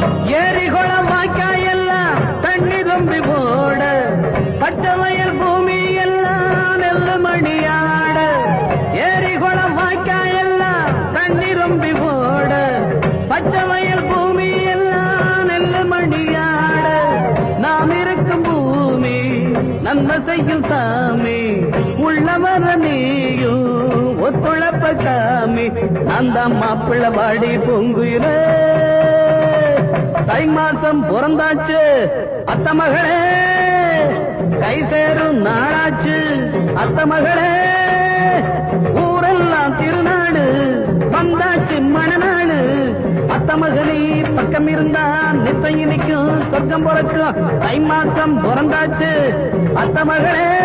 வாய்க்காய் எல்லாம் தண்ணி ரொம்பி போட பச்சை வயல் பூமி எல்லாம் நெல்லு மணியாட. ஏரி வாய்க்காய் எல்லாம் தண்ணி ரொம்பி போட பச்சை வயல் பூமி எல்லாம் நெல்லு மணியாட. நாம் இருக்கும் பூமி நன்மை செய்யும் சாமி உள்ளவர நீயும் ஒத்துழைப்ப சாமி. அந்த மாப்பிள்ள வாடி பொங்குகிறேன் தை மாசம் பிறந்தாச்சு. அத்த மகளே கை சேரும் நாளாச்சு. அத்த மகளே ஊரெல்லாம் திருநாடு வந்தாச்சு மணநாடு. அத்த மகளே பக்கம் இருந்தா நித்தம் நிற்கும் சொர்க்கம் பிறக்கும். தை மாசம் பிறந்தாச்சு. அத்த மகளே